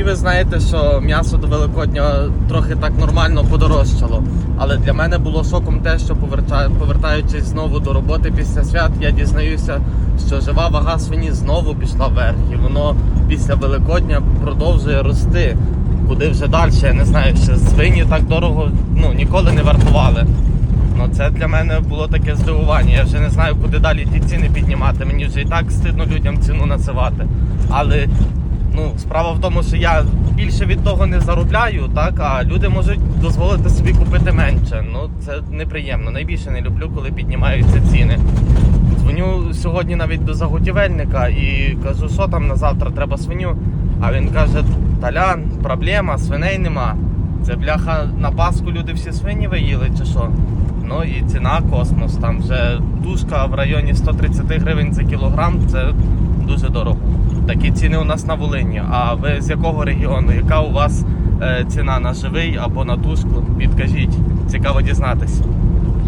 всі ви знаєте, що м'ясо до Великодня трохи так нормально подорожчало. Але для мене було шоком те, що повертаючись знову до роботи після свят, я дізнаюся, що жива вага свині знову пішла вверх, і воно після Великодня продовжує рости. Куди вже далі, я не знаю, що свині так дорого ну, ніколи не вартували. Ну це для мене було таке здивування. Я вже не знаю, куди далі ті ціни піднімати. Мені вже і так стидно людям ціну називати. Але ну, справа в тому, що я більше від того не заробляю, так а люди можуть дозволити собі купити менше. Ну це неприємно. Найбільше не люблю, коли піднімаються ціни. Дзвоню сьогодні навіть до заготівельника і кажу, що там на завтра треба свиню. А він каже: Талян, проблема, свиней нема. Це бляха на Пасху люди всі свині виїли чи що? Ну і ціна космос. Там вже тушка в районі 130 гривень за кілограм. Це дуже дорого. Такі ціни у нас на Волині. А ви з якого регіону? Яка у вас е, ціна на живий або на тушку? Підкажіть, цікаво дізнатися.